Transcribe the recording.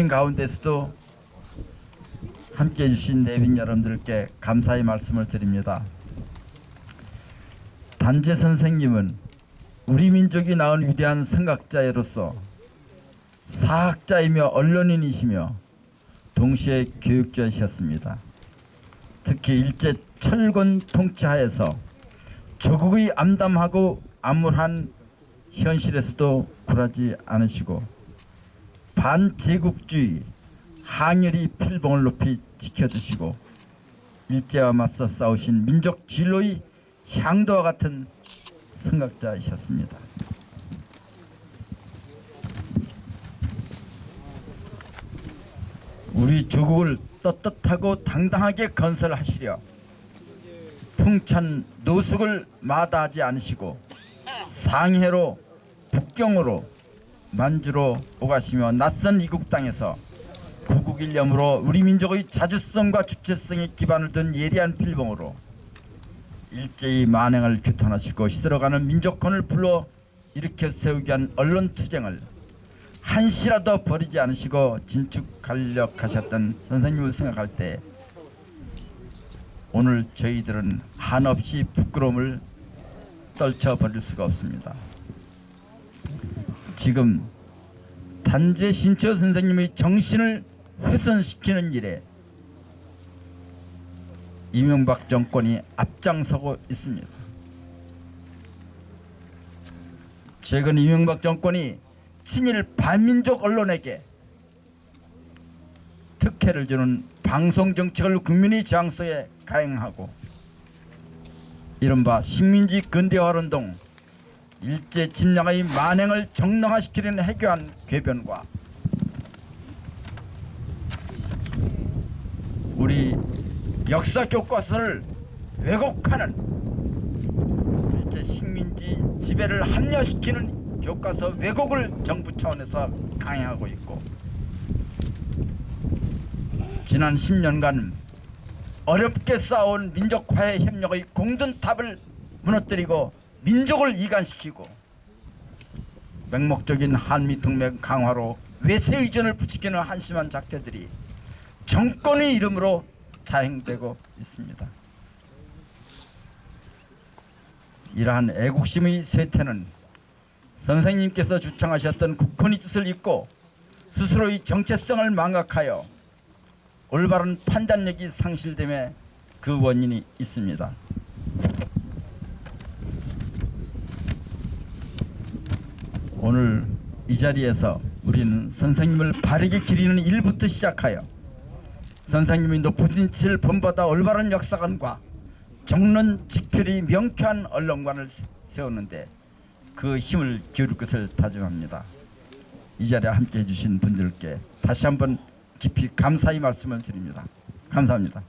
계신 가운데서도 함께 해주신 내빈 여러분들께 감사의 말씀을 드립니다. 단재 선생님은 우리 민족이 낳은 위대한 선각자로서 사학자이며 언론인이시며 동시에 교육자이셨습니다. 특히 일제 철권 통치하에서 조국의 암담하고 암울한 현실에서도 굴하지 않으시고 반제국주의 항열이 필봉을 높이 지켜주시고 일제와 맞서 싸우신 민족 진로의 향도와 같은 선각자이셨습니다. 우리 조국을 떳떳하고 당당하게 건설하시려 풍찬 노숙을 마다하지 않으시고 상해로 북경으로 만주로 오가시며 낯선 이국 땅에서 구국일념으로 우리 민족의 자주성과 주체성에 기반을 둔 예리한 필봉으로 일제히 만행을 규탄하시고 시들어가는 민족권을 불러 일으켜 세우기 위한 언론 투쟁을 한시라도 버리지 않으시고 진축 간력하셨던 선생님을 생각할 때 오늘 저희들은 한없이 부끄러움을 떨쳐 버릴 수가 없습니다. 지금 단재 신처 선생님의 정신을 훼손시키는 일에 이명박 정권이 앞장서고 있습니다. 최근 이명박 정권이 친일 반민족 언론에게 특혜를 주는 방송 정책을 국민의 장소에 가행하고 이른바 식민지 근대화 운동 일제 침략의 만행을 정당화시키려는 해교한 궤변과 우리 역사 교과서를 왜곡하는 일제 식민지 지배를 합리화시키는 교과서 왜곡을 정부 차원에서 강행하고 있고 지난 10년간 어렵게 쌓아온 민족화해 협력의 공든탑을 무너뜨리고 민족을 이간시키고 맹목적인 한미 동맹 강화로 외세 의존을 부추기는 한심한 작태들이 정권의 이름으로 자행되고 있습니다. 이러한 애국심의 쇠퇴는 선생님께서 주창하셨던 국헌의 뜻을 잊고 스스로의 정체성을 망각하여 올바른 판단력이 상실됨에 그 원인이 있습니다. 오늘 이 자리에서 우리는 선생님을 바르게 기리는 일부터 시작하여 선생님이 높은 뜻을 본받아 올바른 역사관과 정론 직결이 명쾌한 언론관을 세우는데 그 힘을 기울일 것을 다짐합니다. 이 자리에 함께 해 주신 분들께 다시 한번 깊이 감사의 말씀을 드립니다. 감사합니다.